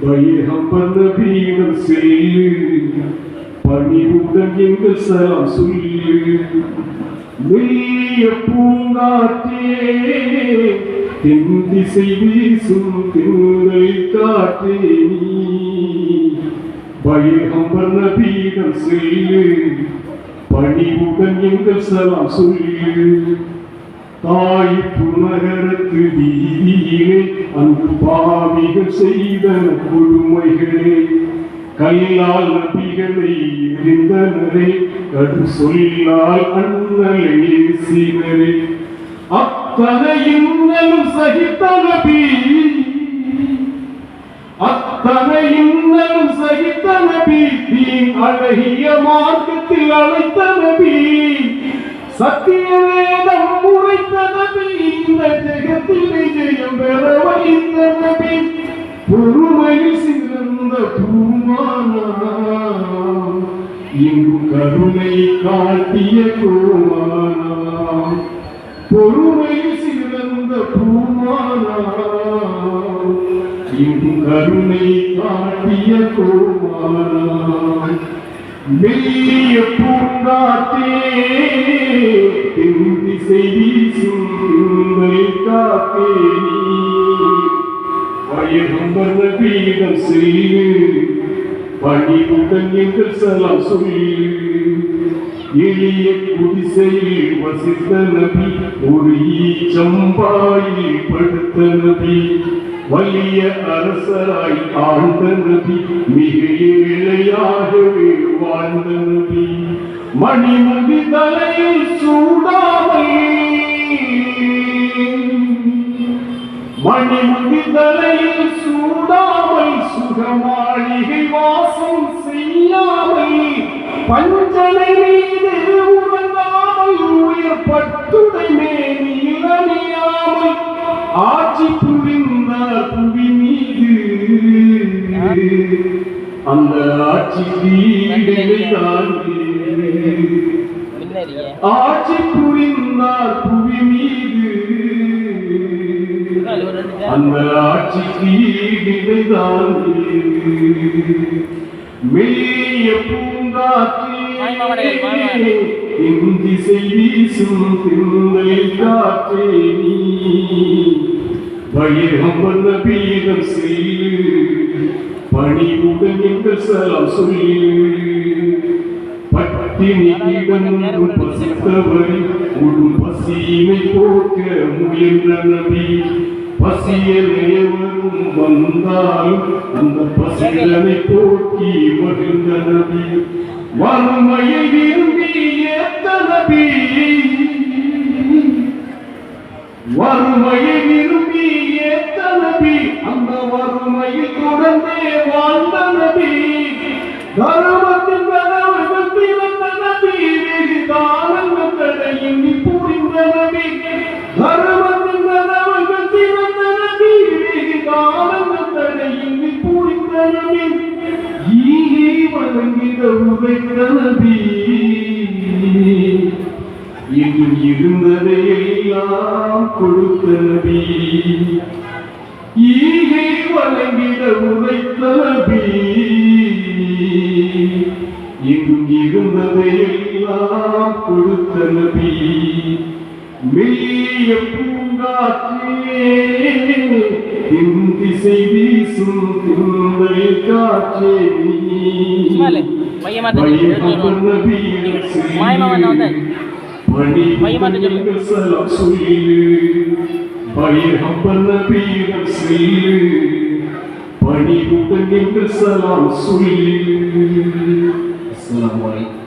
பயகம் பீடம் செல்லு பணிவுடன் எங்கள் சலாம் சொல்லு மெல்லிய பூங்காற்றே தென் திசை வீசும் தென்னை காற்றே நீ பயகம் பீடம் செல்லு பணிவுடன் எங்கள் சலாம் சொல்லு தாய் புனகரத்து வீதியிலே அன்று பாவிகள் செய்தன கொடுமைகளே. கையால் நபிகளை எரிந்தனரே கடு சொல்லால் அண்ணலை ஏசினரே அத்தனை இன்னலும் சகித்த நபி. அத்தனை இன்னலும் சகித்த நபி. தீன் அழகிய மார்க்கத்தில் அழைத்த நபி. சத்திய வேதம் உரைத்த நபி இந்த ஜெகத்தில் விஜயம் பெற வைத்த நபி பொறுமையில் சிறந்த பூமானா இங்கு கருணை காட்டிய கோமானா பொறுமையில் சிறந்த பூமானா இங்கு கருணை காட்டிய கோமானா மெல்லிய பூங்காத்தே திருந்தி செய்தி வீசும் காத்தே நீ. வயகம்பர பீடம் செல்லு பணிவுடன் எங்கள் சலாம் சொல்லி. எளிய குடிசையில் வசித்த நபி ஒரு ஈச்சம்பாயில் படுத்த நபி. வலிய அரசராய் ஆழ்ந்த நபி மிக ஏழையாகவே வாழ்ந்த நபி மணிமதி தலையில் சூடாமல் மணிமதி தலையில் சூடாமல் சுகமாளிகை வாசம் செய்யாமல் பஞ்சனை மீது உறங்காமல் உயர்பட்டுடை மேனியில் ஆட்சி முன்னறிய. ஆட்சி புரிந்தார் புவி மீது. அந்த ஆட்சிக்கு ஈடுதான் மெல்லிய பூங்காற்றே இந்திசை வீசும் திங்களை காற்றே நீ. பயிரம் வந்த பீடம் செய்து பணிவுடன் எங்கள் சலாம் சொல்லு. பட்டினி பசித்தவரை உடும் பசியினை போக்க முயன்ற நபி. பசியல் எவரும் வந்தால் அந்த பசிதனை போக்கி மகிழ்ந்த நபி. வறுமையை விரும்பி ஏத்த நபி. வறுமையை அந்த வறுமையில் தொடர்ந்தே வாழ்ந்த நபி. தர்மத்தின் கதவுகள் திறந்த நபி. வெகு தானங்களை எண்ணி புரிந்த நபி. தர்மத்தின் கதவுகள் திறந்த நபி. வெகு தானங்களை புரிந்த நபி. ஈகை வழங்கிட நபி. இருந்ததை எல்லாம் கொடுத்த நபி. ஈகை வழங்கிட உரைத்த நபி இன்னும் இருந்ததை எல்லாம் கொடுத்த நபி மெல்லிய பூங்காற்றே என் திசை வீசும் திங்கள் காற்றே இஸ்மாயிலு, பையன் மாத்த சொல்லு. மாயமா வந்தா வந்த. பையன் மாத்த சொல்லு. பணிவுடன் எங்கள் சலாம் சொல்லு அஸ்ஸலாமு அலைக்கும்